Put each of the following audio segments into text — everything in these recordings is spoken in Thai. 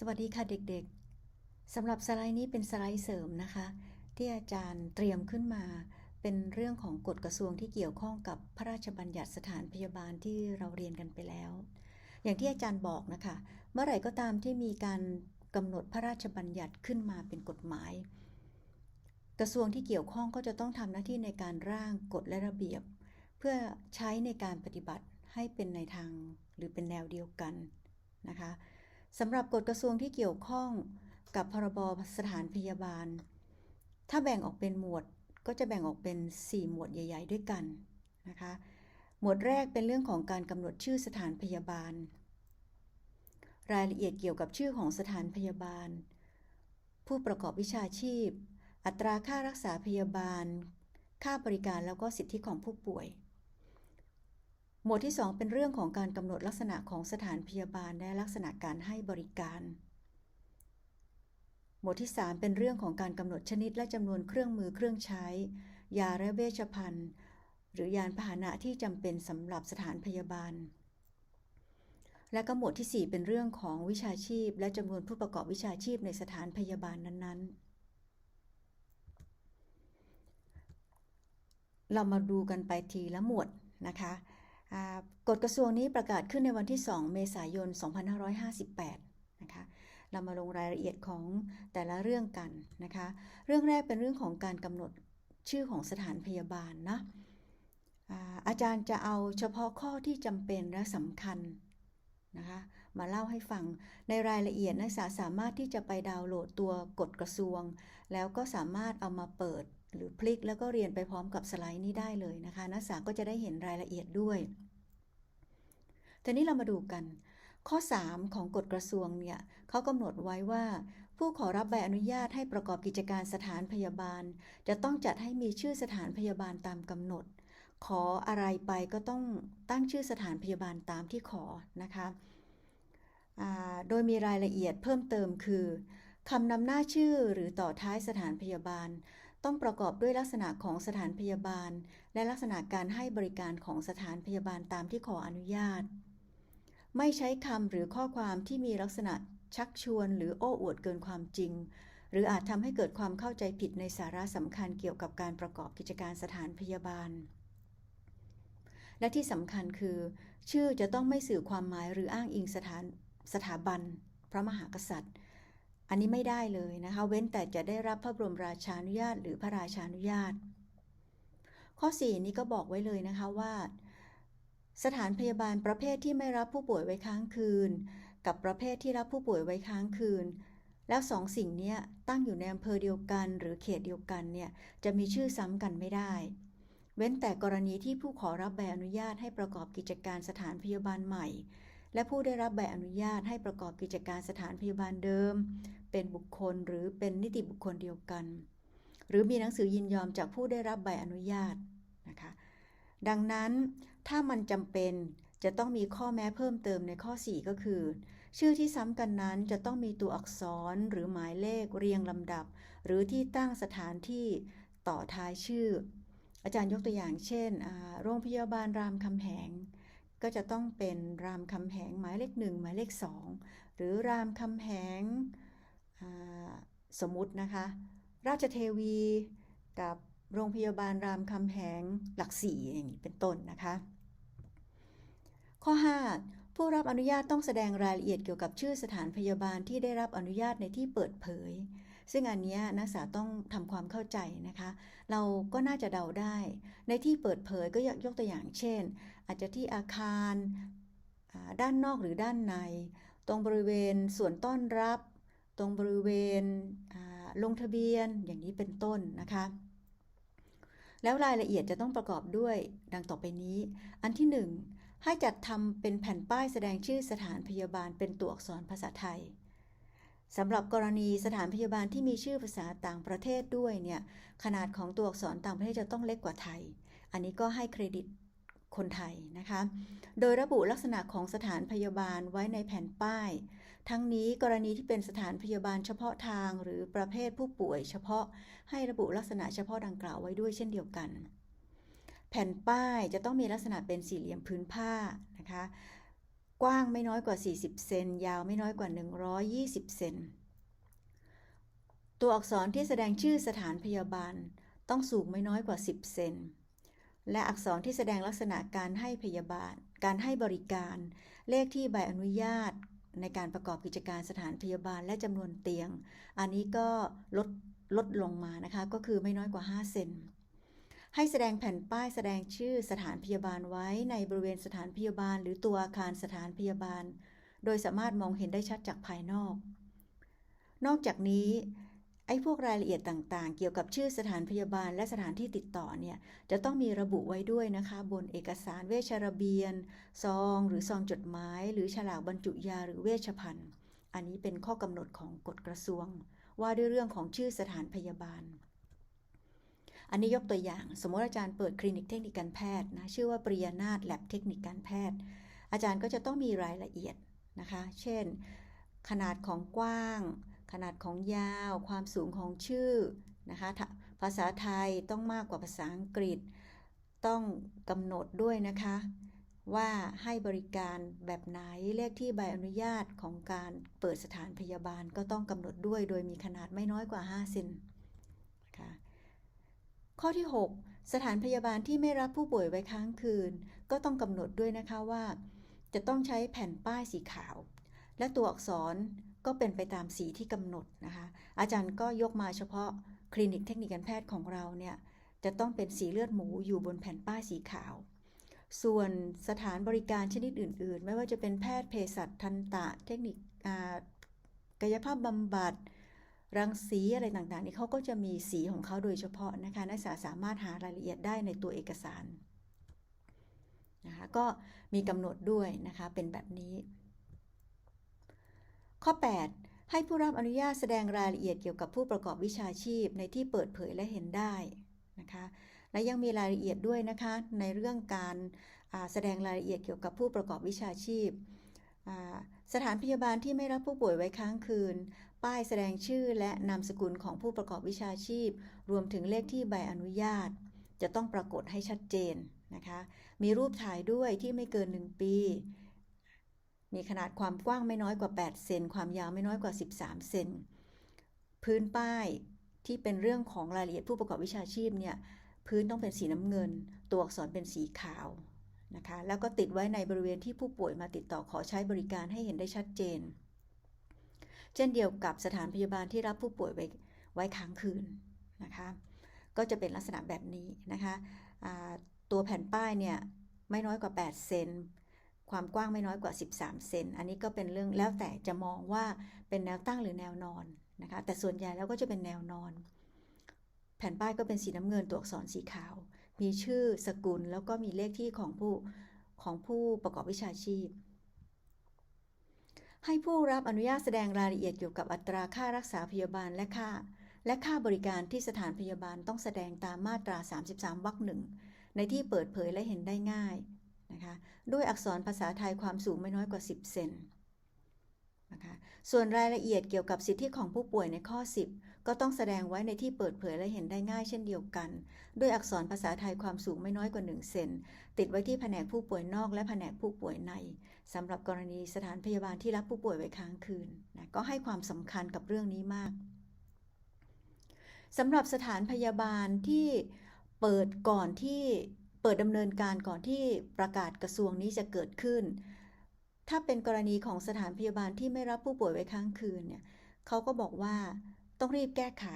สวัสดีค่ะเด็กๆสำหรับสไลด์นี้เป็นสไลด์เสริมนะคะ ที่อาจารย์เตรียมขึ้นมาเป็นเรื่องของกฎกระทรวงที่เกี่ยวข้องกับพระราชบัญญัติสถานพยาบาลที่เราเรียนกันไปแล้ว อย่างที่อาจารย์บอกนะคะ เมื่อไหร่ก็ตามที่มีการกำหนดพระราชบัญญัติขึ้นมาเป็นกฎหมาย กระทรวงที่เกี่ยวข้องก็จะต้องทำหน้าที่ในการร่างกฎและระเบียบ เพื่อใช้ในการปฏิบัติให้เป็นในทางหรือเป็นแนวเดียวกันนะคะ สำหรับกฎกระทรวงที่เกี่ยวข้องกับพรบสถานพยาบาล ถ้าแบ่งออกเป็นหมวดก็จะแบ่งออกเป็น 4 หมวดใหญ่ ๆ ด้วยกันนะคะ หมวดแรกเป็นเรื่องของการกำหนดชื่อสถานพยาบาล รายละเอียดเกี่ยวกับชื่อของสถานพยาบาล ผู้ประกอบวิชาชีพ อัตราค่ารักษาพยาบาล ค่าบริการแล้วก็สิทธิของผู้ป่วย หมวดที่ 2 เป็นเรื่องของการกำหนดลักษณะของสถานพยาบาลและลักษณะการให้บริการ หมวดที่ 3 เป็นเรื่องของการกำหนดชนิดและจำนวนเครื่องมือเครื่องใช้ ยาและเวชภัณฑ์ หรือยานพาหนะที่จำเป็นสำหรับสถานพยาบาล และก็หมวดที่ 4 เป็นเรื่องของวิชาชีพ และจำนวนผู้ประกอบวิชาชีพในสถานพยาบาลนั้นๆเรามาดูกันไปทีละหมวดนะคะ กฎกระทรวงนี้ประกาศขึ้นในวันที่ 2 เมษายน 2558 นะคะ เรามาลงรายละเอียดของแต่ละเรื่องกันนะคะ เรื่องแรกเป็นเรื่องของการกำหนดชื่อของสถานพยาบาลนะอาจารย์จะเอาเฉพาะข้อที่จำเป็นและสำคัญนะคะมาเล่าให้ฟังในรายละเอียดนักศึกษาสามารถที่จะไปดาวน์โหลดตัวกฎกระทรวง แล้วก็สามารถเอามาเปิด หรือพลิกแล้วก็เรียนไปพร้อมกับสไลด์นี้ได้เลยนะคะ นักศึกษาก็จะได้เห็นรายละเอียดด้วยทีนี้เรามาดูกัน ข้อ 3 ของกฎกระทรวงเนี่ยเขากำหนดไว้ว่า ผู้ขอรับใบอนุญาตให้ประกอบกิจการสถานพยาบาล จะต้องจัดให้มีชื่อสถานพยาบาลตามกำหนด ขออะไรไปก็ต้องตั้งชื่อสถานพยาบาลตามที่ขอนะคะโดยมีรายละเอียดเพิ่มเติมคือคำนำหน้าชื่อหรือต่อท้ายสถานพยาบาล ต้องประกอบด้วยลักษณะของสถานพยาบาล และลักษณะการให้บริการของสถานพยาบาลตามที่ขออนุญาต ไม่ใช้คำหรือข้อความที่มีลักษณะชักชวนหรือโอ้อวดเกินความจริง หรืออาจทำให้เกิดความเข้าใจผิดในสาระสำคัญเกี่ยวกับการประกอบกิจการสถานพยาบาล และที่สำคัญคือ ชื่อจะต้องไม่สื่อความหมายหรืออ้างอิงสถานสถาบัน พระมหากษัตริย์ อันนี้ไม่ได้เลยนะคะ เว้นแต่จะได้รับพระบรมราชานุญาต หรือพระราชานุญาต ข้อ 4 นี้ก็บอกไว้เลยนะคะว่า สถานพยาบาลประเภทที่ไม่รับผู้ป่วยไว้ค้างคืน กับประเภทที่รับผู้ป่วยไว้ค้างคืน แล้วสองสิ่งนี้ตั้งอยู่ในอำเภอเดียวกัน หรือเขตเดียวกันเนี่ยจะมีชื่อซ้ำกันไม่ได้ เว้นแต่กรณีที่ผู้ขอรับใบอนุญาตให้ประกอบกิจการสถานพยาบาลใหม่ และผู้ได้รับใบอนุญาตให้ประกอบกิจการสถานพยาบาลเดิม เป็นบุคคลหรือเป็นนิติบุคคลเดียวกัน หรือมีหนังสือยินยอมจากผู้ได้รับใบอนุญาตนะคะดังนั้นถ้ามันจำเป็นจะต้องมีข้อแม้เพิ่มเติมในข้อ 4 ก็คือ ชื่อที่ซ้ำกันนั้นจะต้องมีตัวอักษรหรือหมายเลขเรียงลำดับ หรือที่ตั้งสถานที่ต่อท้ายชื่อ อาจารย์ยกตัวอย่างเช่น โรงพยาบาลรามคำแหง ก็จะต้องเป็นรามคำแหงหมายเลขหนึ่งหมายเลขสองหรือรามคำแหง สมมุตินะคะ ราชเทวีกับโรงพยาบาลรามคำแหงหลักสี่อย่างนี้เป็นต้นนะคะ ข้อ 5 ผู้รับอนุญาตต้องแสดงรายละเอียดเกี่ยวกับชื่อสถานพยาบาลที่ได้รับอนุญาตในที่เปิดเผย ซึ่งอันนี้นักศึกษาต้องทำความเข้าใจนะคะ เราก็น่าจะเดาได้ ในที่เปิดเผยก็ยกตัวอย่างเช่น อาจจะที่อาคารด้านนอกหรือด้านใน ตรงบริเวณส่วนต้อนรับ ตรงบริเวณลงทะเบียนอย่างนี้เป็นต้นนะคะ แล้วรายละเอียดจะต้องประกอบด้วยดังต่อไปนี้ อันที่ 1 ให้จัดทำเป็นแผ่นป้ายแสดงชื่อสถานพยาบาลเป็นตัวอักษรภาษาไทยสำหรับกรณีสถานพยาบาลที่มีชื่อภาษาต่างประเทศด้วยเนี่ยขนาดของตัวอักษรต่างประเทศจะต้องเล็กกว่าไทย อันนี้ก็ให้เครดิตคนไทยนะคะ โดยระบุลักษณะของสถานพยาบาลไว้ในแผ่นป้าย ทั้งนี้กรณีที่เป็นสถานพยาบาลเฉพาะทางหรือประเภทผู้ป่วยเฉพาะให้ระบุลักษณะเฉพาะดังกล่าวไว้ด้วยเช่นเดียวกัน แผ่นป้ายจะต้องมีลักษณะเป็นสี่เหลี่ยมพื้นผ้านะคะ กว้างไม่น้อยกว่า 40 เซน ยาวไม่น้อยกว่า 120 เซน ตัวอักษรที่แสดงชื่อสถานพยาบาลต้องสูงไม่น้อยกว่า 10 เซน และอักษรที่แสดงลักษณะการให้พยาบาล การให้บริการ เลขที่ใบอนุญาต ในการประกอบกิจการสถานพยาบาลและจำนวนเตียง อันนี้ก็ลดลดลงมานะคะ ก็คือไม่น้อยกว่า 5 เซนให้แสดงแผ่นป้ายแสดงชื่อสถานพยาบาลไว้ในบริเวณสถานพยาบาล หรือตัวอาคารสถานพยาบาล โดยสามารถมองเห็นได้ชัดจากภายนอก นอกจากนี้ ไอ้พวกรายละเอียดต่างๆ เกี่ยวกับชื่อสถานพยาบาลและสถานที่ติดต่อเนี่ยจะต้องมีระบุไว้ด้วยนะคะ บนเอกสารเวชระเบียน ซอง หรือซองจดหมาย หรือฉลากบรรจุยาหรือเวชภัณฑ์ อันนี้เป็นข้อกำหนดของกฎกระทรวง ว่าด้วยเรื่องของชื่อสถานพยาบาล อันนี้ยกตัวอย่าง สมมติอาจารย์เปิดคลินิกเทคนิคการแพทย์นะชื่อว่าปริยนาถแลบเทคนิคการแพทย์ อาจารย์ก็จะต้องมีรายละเอียดนะคะ เช่น ขนาดของกว้าง ขนาดของยาว ความสูงของชื่อนะคะภาษาไทยต้องมากกว่าภาษาอังกฤษ ต้องกำหนดด้วยนะคะ ว่าให้บริการแบบไหนเลขที่ใบอนุญาตของการเปิดสถานพยาบาลก็ต้องกำหนดด้วย โดยมีขนาดไม่น้อยกว่า 5 เซนนะคะข้อที่ 6 สถานพยาบาลที่ไม่รับผู้ป่วยไว้ค้างคืน ก็ต้องกำหนดด้วยนะคะว่า จะต้องใช้แผ่นป้ายสีขาว และตัวอักษร ก็เป็นไปตามสีที่กำหนดนะคะ อาจารย์ก็ยกมาเฉพาะคลินิกเทคนิคการแพทย์ของเราเนี่ยจะต้องเป็นสีเลือดหมูอยู่บนแผ่นป้ายสีขาว ส่วนสถานบริการชนิดอื่น ๆ ไม่ว่าจะเป็นแพทย์เภสัชทันตะ เทคนิคกายภาพบำบัดรังสีอะไรต่างๆนี่เขาก็จะมีสีของเขาโดยเฉพาะนะคะนักศึกษาสามารถหารายละเอียดได้ในตัวเอกสารนะคะก็มีกำหนดด้วยนะคะเป็นแบบนี้ ข้อ 8 ให้ผู้รับอนุญาตแสดงรายละเอียดเกี่ยวกับผู้ประกอบวิชาชีพในที่เปิดเผยและเห็นได้นะคะและยังมีรายละเอียดด้วยนะคะในเรื่องการแสดงรายละเอียดเกี่ยวกับผู้ประกอบวิชาชีพ สถานพยาบาลที่ไม่รับผู้ป่วยไว้ค้างคืน ป้ายแสดงชื่อและนามสกุลของผู้ประกอบวิชาชีพ รวมถึงเลขที่ใบอนุญาต จะต้องปรากฏให้ชัดเจนนะคะ มีรูปถ่ายด้วยที่ไม่เกิน 1 ปี มีขนาดความกว้างไม่น้อยกว่า 8 เซน ความยาวไม่น้อยกว่า 13 เซน พื้นป้ายที่เป็นเรื่องของรายละเอียดผู้ประกอบวิชาชีพเนี่ย พื้นต้องเป็นสีน้ำเงิน ตัวอักษรเป็นสีขาวนะคะ แล้วก็ติดไว้ในบริเวณที่ผู้ป่วยมาติดต่อขอใช้บริการให้เห็นได้ชัดเจน เช่นเดียวกับสถานพยาบาลที่รับผู้ป่วยไว้ไว้ค้างคืนนะคะ ก็จะเป็นลักษณะแบบนี้นะคะตัวแผ่นป้ายเนี่ยไม่น้อยกว่า 8 เซน ความกว้างไม่น้อยกว่า 13 เซน อันนี้ก็เป็นเรื่องแล้วแต่จะมองว่าเป็นแนวตั้งหรือแนวนอนนะคะ แต่ส่วนใหญ่แล้วก็จะเป็นแนวนอน แผ่นป้ายก็เป็นสีน้ำเงินตัวอักษรสีขาว มีชื่อสกุลแล้วก็มีเลขที่ของผู้ของผู้ประกอบวิชาชีพ ให้ผู้รับอนุญาตแสดงรายละเอียดเกี่ยวกับอัตราค่ารักษาพยาบาลและค่า และค่าบริการที่สถานพยาบาลต้องแสดงตามมาตรา 33วรรคหนึ่งในที่เปิดเผยและเห็นได้ง่าย นะคะด้วยอักษรภาษาไทยความสูงไม่น้อยกว่า 10 เซนนะคะส่วนรายละเอียดเกี่ยวกับสิทธิของผู้ป่วยในข้อ 10 ก็ต้องแสดงไว้ในที่เปิดเผยและเห็นได้ง่ายเช่นเดียวกัน ด้วยอักษรภาษาไทยความสูงไม่น้อยกว่า 1 เซนติดไว้ที่แผนกผู้ป่วยนอกและแผนกผู้ป่วยในสำหรับกรณีสถานพยาบาลที่รับผู้ป่วยไว้ค้างคืนนะก็ให้ความสำคัญกับเรื่องนี้มากสำหรับสถานพยาบาลที่เปิดก่อนที่ ปิดดำเนินการก่อนที่ประกาศกระทรวงนี้จะเกิดขึ้น ถ้าเป็นกรณีของสถานพยาบาลที่ไม่รับผู้ป่วยไว้ค้างคืนเนี่ยเขาก็บอกว่าต้องรีบแก้ไข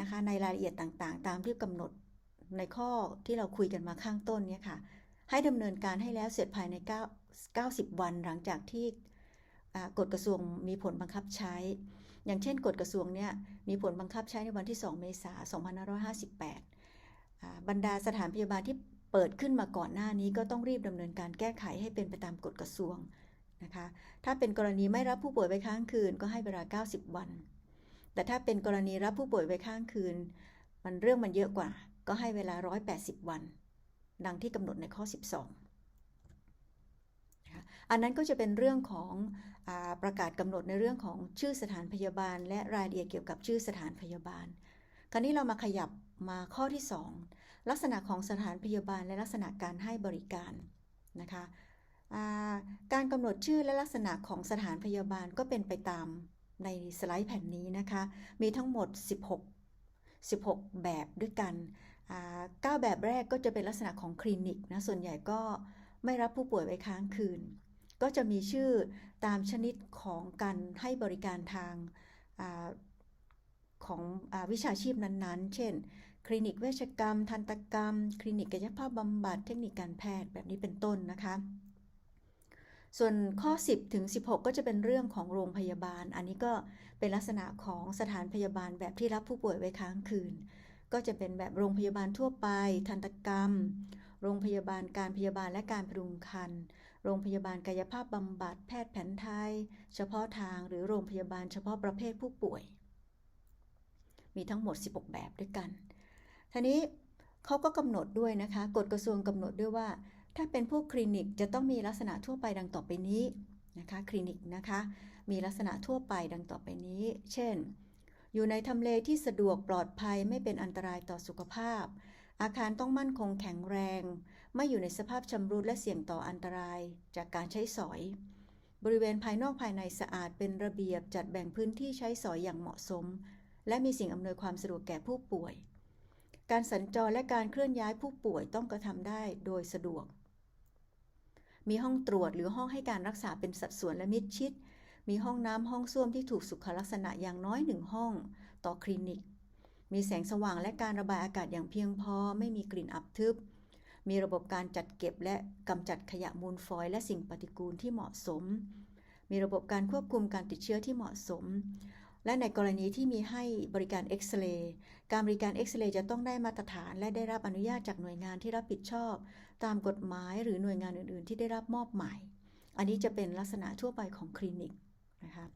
นะคะในรายละเอียดต่างๆ ตามที่กำหนดในข้อที่เราคุยกันมาข้างต้นเนี่ยค่ะ ให้ดำเนินการให้แล้วเสร็จภายใน90วันหลังจากที่กฎกระทรวงมีผลบังคับใช้ อย่างเช่นกฎกระทรวงเนี่ยมีผลบังคับใช้ในวันที่ 2 เมษายน 2558 บรรดาสถานพยาบาลที่ เปิดขึ้นมาก่อนหน้านี้ก็ต้องรีบดำเนินการแก้ไขให้เป็นไปตามกฎกระทรวงนะคะ ถ้าเป็นกรณีไม่รับผู้ป่วยไว้ค้างคืนก็ให้เวลา 90 วัน แต่ถ้าเป็นกรณีรับผู้ป่วยไว้ค้างคืน มันเรื่องมันเยอะกว่า ก็ให้เวลา 180 วัน ดังที่กำหนดในข้อ 12อันนั้นก็จะเป็นเรื่องของอประกาศกำหนดในเรื่องของชื่อสถานพยาบาล และรายละเอียดเกี่ยวกับชื่อสถานพยาบาล คราวนี้เรามาขยับมาข้อที่2 ลักษณะของสถานพยาบาลและลักษณะการให้บริการนะคะการกำหนดชื่อและลักษณะของสถานพยาบาลก็เป็นไปตามในสไลด์แผ่นนี้นะคะ มีทั้งหมด 16 16 แบบด้วยกันอ่า9แบบแรกก็จะเป็นลักษณะของคลินิกนะ ส่วนใหญ่ก็ไม่รับผู้ป่วยไว้ค้างคืน ก็จะมีชื่อตามชนิดของการให้บริการทางอาของอวิชาชีพนั้นๆ เช่น คลินิกเวชกรรม ทันตกรรม คลินิกกายภาพบำบัด เทคนิคการแพทย์แบบนี้เป็นต้นนะคะ ส่วนข้อ 10 ถึง 16 ก็จะเป็นเรื่องของโรงพยาบาล อันนี้ก็เป็นลักษณะของสถานพยาบาลแบบที่รับผู้ป่วยไว้ค้างคืน ก็จะเป็นแบบโรงพยาบาลทั่วไป ทันตกรรม โรงพยาบาลการพยาบาลและการพดุงครรภ์โรงพยาบาลกายภาพบำบัด แพทย์แผนไทย เฉพาะทางหรือโรงพยาบาลเฉพาะประเภทผู้ป่วย มีทั้งหมด 16 แบบด้วยกัน ทีนี้เขาก็กำหนดด้วยนะคะ กฎกระทรวงกำหนดด้วยว่า ถ้าเป็นพวกคลินิกจะต้องมีลักษณะทั่วไปดังต่อไปนี้นะคะ คลินิกนะคะ มีลักษณะทั่วไปดังต่อไปนี้ เช่น อยู่ในทำเลที่สะดวกปลอดภัยไม่เป็นอันตรายต่อสุขภาพ อาคารต้องมั่นคงแข็งแรง ไม่อยู่ในสภาพชำรุดและเสี่ยงต่ออันตรายจากการใช้สอย บริเวณภายนอกภายในสะอาดเป็นระเบียบจัดแบ่งพื้นที่ใช้สอยอย่างเหมาะสม และมีสิ่งอำนวยความสะดวกแก่ผู้ป่วย การสัญจรและการเคลื่อนย้ายผู้ป่วยต้องกระทำได้โดยสะดวก มีห้องตรวจหรือห้องให้การรักษาเป็นสัดส่วนและมิดชิด มีห้องน้ำห้องส้วมที่ถูกสุขลักษณะอย่างน้อยหนึ่งห้อง ต่อคลินิก มีแสงสว่างและการระบายอากาศอย่างเพียงพอ ไม่มีกลิ่นอับทึบ มีระบบการจัดเก็บและกำจัดขยะมูลฝอยและสิ่งปฏิกูลที่เหมาะสม มีระบบการควบคุมการติดเชื้อที่เหมาะสม และในกรณีที่มีให้บริการเอ็กซเรย์การบริการเอ็กซเรย์จะต้องได้มาตรฐาน และได้รับอนุญาตจากหน่วยงานที่รับผิดชอบ ตามกฎหมายหรือหน่วยงานอื่น ๆ ที่ได้รับมอบหมาย อันนี้จะเป็นลักษณะทั่วไปของคลินิกนะคะ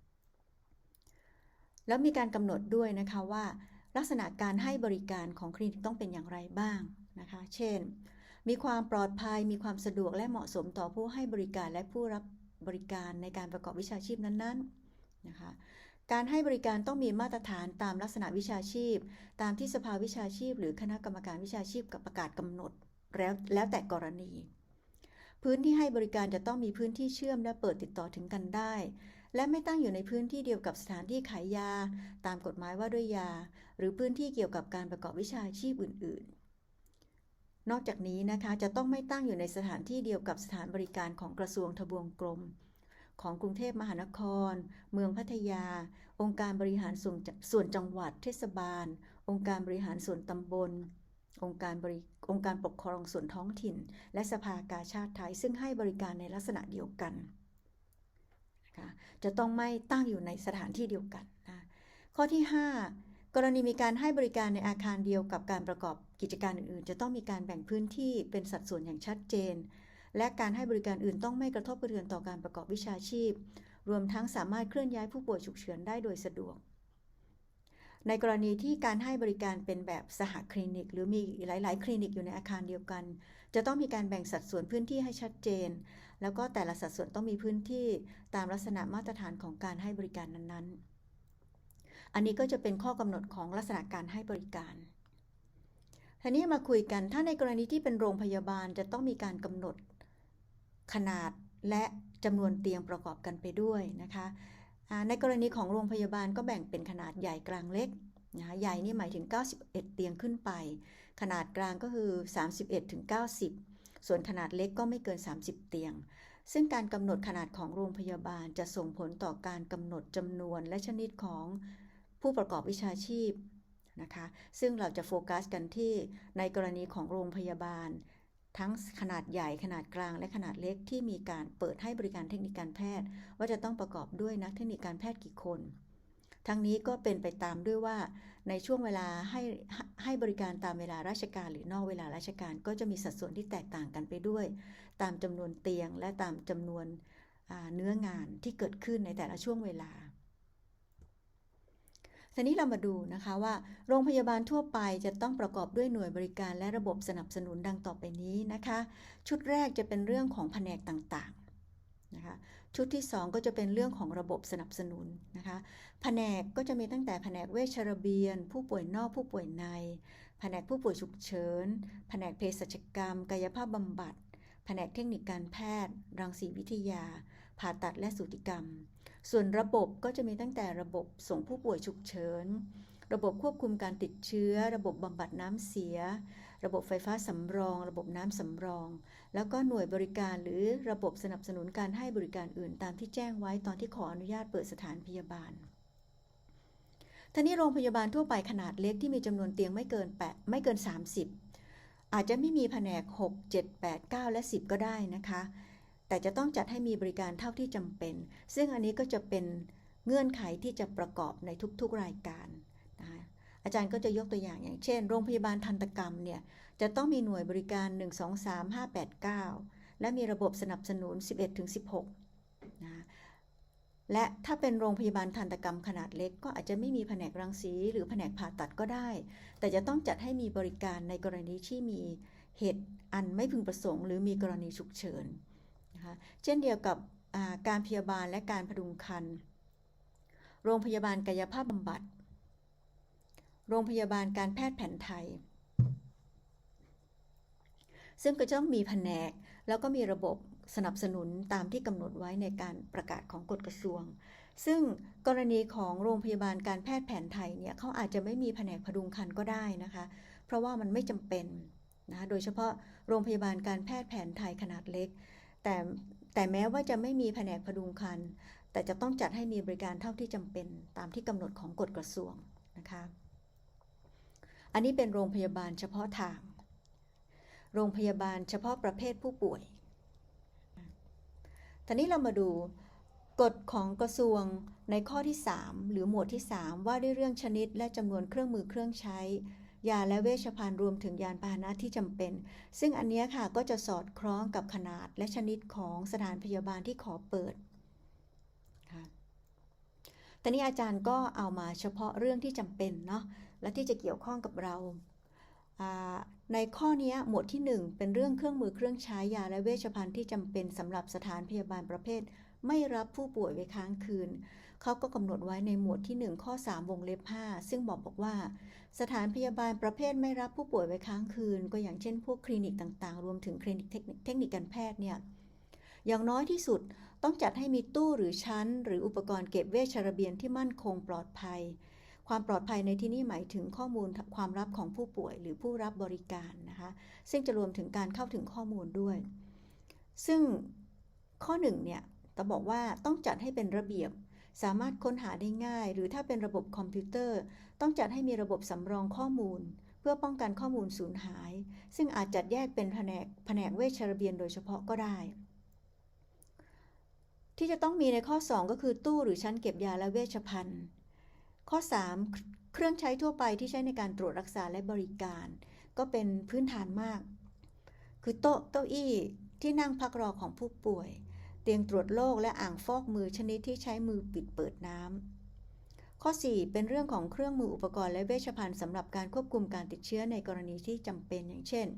แล้วมีการกำหนดด้วยนะคะว่า ลักษณะการให้บริการของคลินิกต้องเป็นอย่างไรบ้างนะคะ เช่น มีความปลอดภัย มีความสะดวกและเหมาะสมต่อผู้ให้บริการและผู้รับบริการในการประกอบวิชาชีพนั้น ๆนะคะ การให้บริการต้องมีมาตรฐานตามลักษณะวิชาชีพ ตามที่สภาวิชาชีพ หรือคณะกรรมการวิชาชีพกับประกาศกำหนดแล้วแล้วแต่กรณี พื้นที่ให้บริการจะต้องมีพื้นที่เชื่อมและเปิดติดต่อถึงกันได้ และไม่ตั้งอยู่ในพื้นที่เดียวกับสถานที่ขายยา ตามกฎหมายว่าด้วยยา หรือพื้นที่เกี่ยวกับการประกอบวิชาชีพอื่น ๆ นอกจากนี้นะคะจะต้องไม่ตั้งอยู่ในสถานที่เดียวกับสถานบริการของกระทรวงทบวงกรม ของกรุงเทพมหานคร เมืองพัทยา องค์การบริหารส่วนส่วนจังหวัดเทศบาล องค์การบริหารส่วนตำบล องค์การบริองค์การปกครองส่วนท้องถิ่น และสภากาชาติไทย ซึ่งให้บริการในลักษณะเดียวกันนะคะจะต้องไม่ตั้งอยู่ในสถานที่เดียวกันนะข้อที่ 5 กรณีมีการให้บริการในอาคารเดียวกับการประกอบกิจการอื่นๆ จะต้องมีการแบ่งพื้นที่เป็นสัดส่วนอย่างชัดเจน และการให้บริการอื่นต้องไม่กระทบกระเทือนต่อการประกอบวิชาชีพ รวมทั้งสามารถเคลื่อนย้ายผู้ป่วยฉุกเฉินได้โดยสะดวก ในกรณีที่การให้บริการเป็นแบบสหคลินิก หรือมีหลาย ๆ คลินิกอยู่ในอาคารเดียวกัน จะต้องมีการแบ่งสัดส่วนพื้นที่ให้ชัดเจน แล้วก็แต่ละสัดส่วนต้องมีพื้นที่ตามลักษณะมาตรฐานของการให้บริการนั้น ๆ อันนี้ก็จะเป็นข้อกำหนดของลักษณะการให้บริการทีนี้มาคุยกัน ถ้าในกรณีที่เป็นโรงพยาบาลจะต้องมีการกำหนด ขนาดและจำนวนเตียงประกอบกันไปด้วยนะคะในกรณีของโรงพยาบาลก็แบ่งเป็นขนาดใหญ่กลางเล็กนะคะใหญ่นี่หมายถึง 91 เตียงขึ้นไป ขนาดกลางก็คือ 31ถึง90 ส่วนขนาดเล็กก็ไม่เกิน 30 เตียง ซึ่งการกำหนดขนาดของโรงพยาบาลจะส่งผลต่อการกำหนดจำนวนและชนิดของผู้ประกอบวิชาชีพนะคะ ซึ่งเราจะโฟกัสกันที่ในกรณีของโรงพยาบาล ทั้งขนาดใหญ่ขนาดกลางและขนาดเล็กที่มีการเปิดให้บริการเทคนิคการแพทย์ ว่าจะต้องประกอบด้วยนักเทคนิคการแพทย์กี่คน ทั้งนี้ก็เป็นไปตามด้วยว่า ในช่วงเวลาให้ให้บริการตามเวลาราชการหรือนอกเวลาราชการก็จะมีสัดส่วนที่แตกต่างกันไปด้วย ตามจำนวนเตียงและตามจำนวนเนื้องานที่เกิดขึ้นในแต่ละช่วงเวลา ทีนี้เรามาดูนะคะว่า โรงพยาบาลทั่วไปจะต้องประกอบด้วยหน่วยบริการและระบบสนับสนุนดังต่อไปนี้นะคะ ชุดแรกจะเป็นเรื่องของแผนกต่างๆนะคะ ชุดที่ 2 ก็จะเป็นเรื่องของระบบสนับสนุนนะคะ แผนกก็จะมีตั้งแต่แผนกเวชระเบียน ผู้ป่วยนอกผู้ป่วยใน แผนกผู้ป่วยฉุกเฉิน แผนกเภสัชกรรม กายภาพบำบัดแผนกเทคนิคการแพทย์ รังสีวิทยา ผ่าตัดและสูติกรรม ส่วนระบบก็จะมีตั้งแต่ระบบส่งผู้ป่วยฉุกเฉิน ระบบควบคุมการติดเชื้อ ระบบบำบัดน้ำเสีย ระบบไฟฟ้าสำรอง ระบบน้ำสำรอง แล้วก็หน่วยบริการหรือระบบสนับสนุนการให้บริการอื่นตามที่แจ้งไว้ตอนที่ขออนุญาตเปิดสถานพยาบาลทีนี้โรงพยาบาลทั่วไปขนาดเล็กที่มีจำนวนเตียงไม่เกินแปไม่เกิน 30 อาจจะไม่มีแผนก 6 7 8 9 และ 10 ก็ได้นะคะ แต่จะต้องจัดให้มีบริการเท่าที่จำเป็น ซึ่งอันนี้ก็จะเป็นเงื่อนไขที่จะประกอบในทุกๆรายการนะคะอาจารย์ก็จะยกตัวอย่างอย่างเช่น โรงพยาบาลทันตกรรมเนี่ยจะต้องมีหน่วยบริการ 1 2 3 5 8 9 และมีระบบสนับสนุน 11-16นะและถ้าเป็นโรงพยาบาลทันตกรรมขนาดเล็ก ก็อาจจะไม่มีแผนกรังสี หรือแผนกผ่าตัดก็ได้ แต่จะต้องจัดให้มีบริการในกรณีที่มีเหตุอันไม่พึงประสงค์ หรือมีกรณีฉุกเฉิน นะคะเช่นเดียวกับการพยาบาลและการพดุงครรภ์โรงพยาบาลกายภาพบำบัด โรงพยาบาลการแพทย์แผนไทย ซึ่งก็จะต้องมีแผนก แล้วก็มีระบบสนับสนุนตามที่กำหนดไว้ในการประกาศของกฎกระทรวง ซึ่งกรณีของโรงพยาบาลการแพทย์แผนไทยเนี่ยเขาอาจจะไม่มีแผนกพดุงครรภ์ก็ได้นะคะ เพราะว่ามันไม่จำเป็นนะ โดยเฉพาะโรงพยาบาลการแพทย์แผนไทยขนาดเล็ก แต่แต่แม้ว่าจะไม่มีแผนกพดุงครรภ์แต่จะต้องจัดให้มีบริการเท่าที่จำเป็นตามที่กำหนดของกฎกระทรวงนะคะ อันนี้เป็นโรงพยาบาลเฉพาะทาง โรงพยาบาลเฉพาะประเภทผู้ป่วย ทีนี้เรามาดูกฎของกระทรวงในข้อที่ 3 หรือหมวดที่ 3 ว่าด้วยเรื่องชนิดและจำนวนเครื่องมือเครื่องใช้ ยาและเวชภัณฑ์รวมถึงยานพาหนะที่จำเป็น ซึ่งอันนี้ค่ะก็จะสอดคล้องกับขนาดและชนิดของสถานพยาบาลที่ขอเปิดค่ะตอนนี้อาจารย์ก็เอามาเฉพาะเรื่องที่จำเป็นเนาะและที่จะเกี่ยวข้องกับเราในข้อนี้หมวดที่ 1 เป็นเรื่องเครื่องมือเครื่องใช้ยาและเวชภัณฑ์ที่จำเป็นสำหรับสถานพยาบาลประเภท ไม่รับผู้ป่วยไว้ค้างคืน เขาก็กำหนดไว้ในหมวดที่ 1 ข้อ 3 วงเล็บ 5 ซึ่งบอกบอกว่า สถานพยาบาลประเภทไม่รับผู้ป่วยไว้ค้างคืน ก็อย่างเช่นพวกคลินิกต่างๆ รวมถึงคลินิกเทคนิคการแพทย์เนี่ยอย่างน้อยที่สุดต้องจัดให้มีตู้หรือชั้น หรืออุปกรณ์เก็บเวชระเบียนที่มั่นคงปลอดภัย ความปลอดภัยในที่นี้หมายถึงข้อมูลความลับของผู้ป่วยหรือผู้รับบริการนะคะซึ่งจะรวมถึงการเข้าถึงข้อมูลด้วย ซึ่งข้อหนึ่งเนี่ยต้องบอกว่าต้องจัดให้เป็นระเบียบ สามารถค้นหาได้ง่าย หรือถ้าเป็นระบบคอมพิวเตอร์ ต้องจัดให้มีระบบสำรองข้อมูล เพื่อป้องกันข้อมูลสูญหาย ซึ่งอาจจัดแยกเป็นแผนกแผนกเวชระเบียนโดยเฉพาะก็ได้ ที่จะต้องมีในข้อ 2 ก็คือตู้หรือชั้นเก็บยาและเวชภัณฑ์ ข้อ 3 เครื่องใช้ทั่วไปที่ใช้ในการตรวจรักษาและบริการ ก็เป็นพื้นฐานมาก คือโต๊ะเก้าอี้ที่นั่งพักรอของผู้ป่วย เตียงตรวจโรคและอ่างฟอกมือชนิดที่ใช้มือปิดเปิดน้ำข้อ 4 เป็นเรื่องของเครื่องมืออุปกรณ์และเวชภัณฑ์สำหรับการควบคุมการติดเชื้อในกรณีที่จำเป็นอย่างเช่น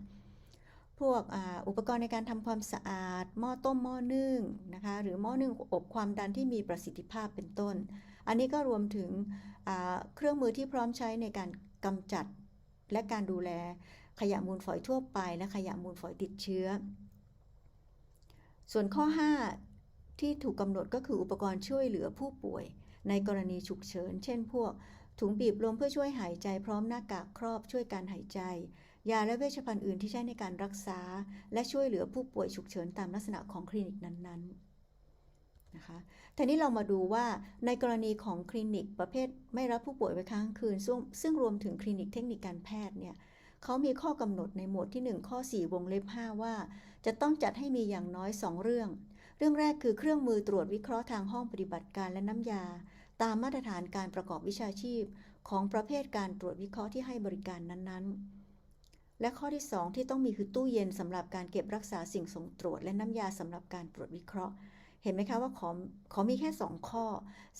พวกออุปกรณ์ในการทำความสะอาด หม้อต้มหม้อนึ่งนะคะหรือหม้อนึ่งอบความดันที่มีประสิทธิภาพเป็นต้น อันนี้ก็รวมถึงเครื่องมือที่พร้อมใช้ในการกำจัดและการดูแลขยะมูลฝอยทั่วไปและขยะมูลฝอยติดเชื้อ ส่วนข้อ 5 ที่ถูกกำหนดก็คืออุปกรณ์ช่วยเหลือผู้ป่วย ในกรณีฉุกเฉิน เช่นพวก ถุงบีบลมเพื่อช่วยหายใจพร้อมหน้ากากครอบช่วยการหายใจ ยาและเวชภัณฑ์อื่นที่ใช้ในการรักษา และช่วยเหลือผู้ป่วยฉุกเฉินตามลักษณะของคลินิกนั้นๆนะคะทีนี้เรามาดูว่าในกรณีของคลินิกประเภทไม่รับผู้ป่วยไว้ค้างคืน ซึ่งซึ่งรวมถึงคลินิกเทคนิคการแพทย์เนี่ยเขามีข้อกำหนดในหมวดที่ 1 ข้อ 4 วงเล็บ 5 ว่า จะต้องจัดให้มีอย่างน้อย 2 เรื่อง เรื่องแรกคือเครื่องมือตรวจวิเคราะห์ทางห้องปฏิบัติการและน้ำยา ตามมาตรฐานการประกอบวิชาชีพ ของประเภทการตรวจวิเคราะห์ที่ให้บริการนั้นๆ และข้อที่ 2 ที่ต้องมีคือตู้เย็นสำหรับการเก็บรักษาสิ่งส่งตรวจ และน้ำยาสำหรับการตรวจวิเคราะห์ เห็นไหมคะว่าขอขอมีแค่ 2 ข้อ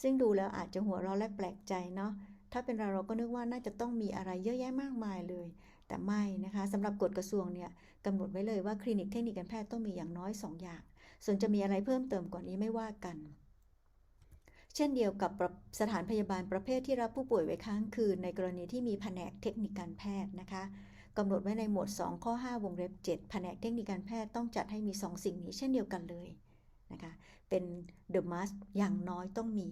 ซึ่งดูแล้วอาจจะหัวเราะและแปลกใจเนาะถ้าเป็นเราเราก็นึกว่าน่าจะต้องมีอะไรเยอะแยะมากมายเลย แต่ไม่นะคะสำหรับกฎกระทรวงเนี่ยกำหนดไว้เลยว่าคลินิกเทคนิคการแพทย์ต้องมีอย่างน้อย 2 อย่าง ส่วนจะมีอะไรเพิ่มเติมกว่านี้ไม่ว่ากัน เช่นเดียวกับสถานพยาบาลประเภทที่รับผู้ป่วยไว้ค้างคืน ในกรณีที่มีแผนกเทคนิคการแพทย์นะคะกำหนดไว้ในหมวด 2 ข้อ 5 วงเล็บ 7 แผนกเทคนิคการแพทย์ต้องจัดให้มี 2 สิ่งนี้เช่นเดียวกันเลยนะคะเป็น the must อย่างน้อยต้องมี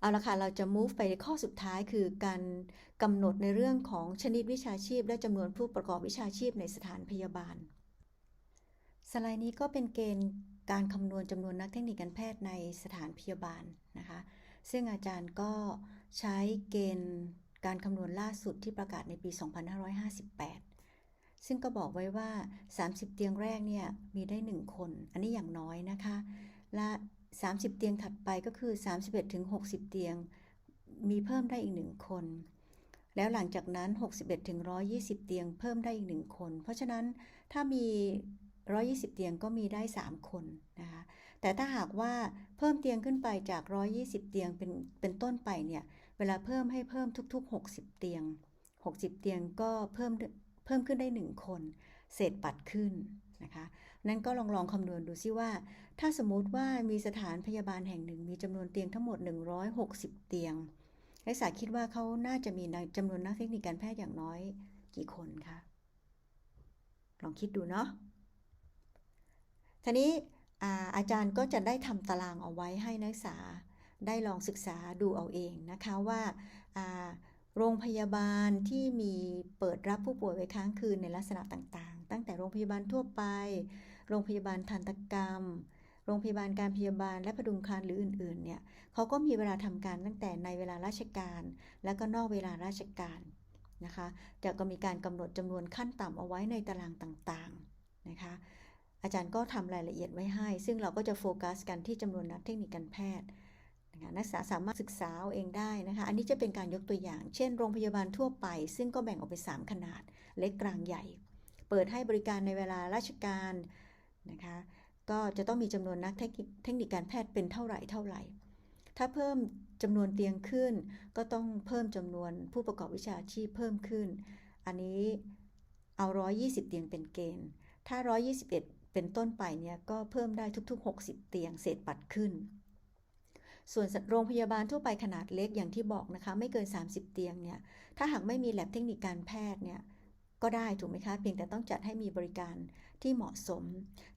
เอาละค่ะ เราจะ move ไปในข้อสุดท้ายคือการกำหนดในเรื่องของชนิดวิชาชีพ และจำนวนผู้ประกอบวิชาชีพในสถานพยาบาล สไลด์นี้ก็เป็นเกณฑ์การคำนวณจำนวนนักเทคนิคการแพทย์ในสถานพยาบาลนะคะ ซึ่งอาจารย์ก็ใช้เกณฑ์การคำนวณล่าสุดที่ประกาศในปี 2558 ซึ่งก็บอกไว้ว่า 30 เตียงแรกเนี่ยมีได้ 1 คน อันนี้อย่างน้อยนะคะ และ 30 เตียงถัดไปก็คือ 31ถึง60 เตียง มีเพิ่มได้อีก1คน แล้วหลังจากนั้น 61ถึง120 เตียง เพิ่มได้อีก1คน เพราะฉะนั้นถ้ามี 120 เตียงก็มีได้ 3 คนนะคะแต่ถ้าหากว่าเพิ่มเตียงขึ้นไปจาก 120 เตียงเป็นเป็นต้นไปเนี่ยเวลาเพิ่มให้เพิ่มทุก ๆ 60 เตียง 60 เตียงก็เพิ่มเพิ่มขึ้นได้ 1 คน เศษปัดขึ้นนะคะ นั้นก็ลองลองคำนวณดูซิว่า ถ้าสมมติว่ามีสถานพยาบาลแห่งหนึ่ง มีจำนวนเตียงทั้งหมด 160 เตียงนักศึกษาคิดว่าเขาน่าจะมีจำนวนนักเทคนิคการแพทย์อย่างน้อยกี่คนคะลองคิดดูเนาะทีนี้อาอาจารย์ก็จะได้ทำตารางเอาไว้ให้นักศึกษาได้ลองศึกษาดูเอาเองนะคะว่าโรงพยาบาลที่มีเปิดรับผู้ป่วยไว้ค้างคืนในลักษณะต่างๆ ตั้งแต่โรงพยาบาลทั่วไป โรงพยาบาลทันตกรรม โรงพยาบาลการพยาบาลและพดุงครรภ์หรืออื่นๆ เนี่ยเขาก็มีเวลาทำการตั้งแต่ในเวลาราชการ และก็นอกเวลาราชการนะคะจะก็มีการกำหนดจำนวนขั้นต่ำเอาไว้ในตารางต่างๆนะคะอาจารย์ก็ทำรายละเอียดไว้ให้ ซึ่งเราก็จะโฟกัสกันที่จำนวนนักเทคนิคการแพทย์นักศึกษาสามารถศึกษาเอาเองได้นะคะอันนี้จะเป็นการยกตัวอย่าง เช่น โรงพยาบาลทั่วไป ซึ่งก็แบ่งออกเป็น3ขนาด เล็กกลางใหญ่ เปิดให้บริการในเวลาราชการ นะคะ ก็จะต้องมีจำนวนนักเทคนิคการแพทย์เป็นเท่าไหร่เท่าไหร่ ถ้าเพิ่มจำนวนเตียงขึ้น ก็ต้องเพิ่มจำนวนผู้ประกอบวิชาชีพเพิ่มขึ้น อันนี้เอา 120 เตียงเป็นเกณฑ์ ถ้า 121 เป็นต้นไปเนี่ยก็เพิ่มได้ทุก ๆ 60 เตียงเศษปัดขึ้น ส่วนโรงพยาบาลทั่วไปขนาดเล็กอย่างที่บอกนะคะ ไม่เกิน 30 เตียงเนี่ย ถ้าหากไม่มีแลบเทคนิคการแพทย์เนี่ยก็ได้ถูกไหมคะ เพียงแต่ต้องจัดให้มีบริการ ที่เหมาะสม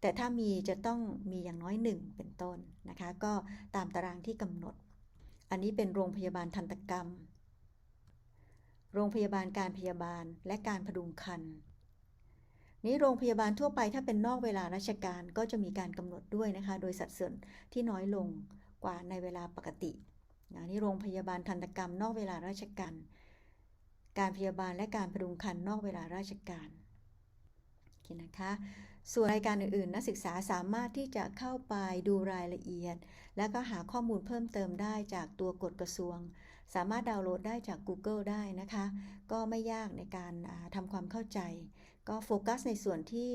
แต่ถ้ามีจะต้องมีอย่างน้อยหนึ่งเป็นต้นนะคะ ก็ตามตารางที่กำหนด อันนี้เป็นโรงพยาบาลทันตกรรม โรงพยาบาลการพยาบาลและการพดุงครรภ์นี้โรงพยาบาลทั่วไปถ้าเป็นนอกเวลาราชการก็จะมีการกำหนดด้วยนะคะ โดยสัดส่วนที่น้อยลงกว่าในเวลาปกตินะนี่โรงพยาบาลทันตกรรมนอกเวลาราชการ การพยาบาลและการพดุงครรภ์นอกเวลาราชการ คนะคะ ส่วนรายการอื่นๆ นักศึกษาสามารถที่จะเข้าไปดูรายละเอียด และก็หาข้อมูลเพิ่มเติมได้จากตัวกฎกระทรวง สามารถดาวน์โหลดได้จาก Google ได้นะคะ ก็ไม่ยากในการทำความเข้าใจ ก็โฟกัสในส่วนที่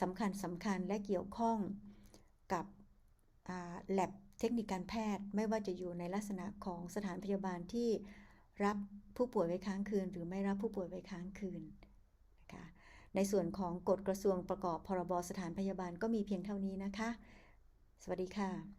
สำคัญสำคัญและเกี่ยวข้องกับ lab เทคนิคการแพทย์ไม่ว่าจะอยู่ในลักษณะของสถานพยาบาลที่รับผู้ป่วยไว้ค้างคืน หรือไม่รับผู้ป่วยไว้ค้างคืน ในส่วนของกฎกระทรวงประกอบพรบสถานพยาบาลก็มีเพียงเท่านี้นะคะ สวัสดีค่ะ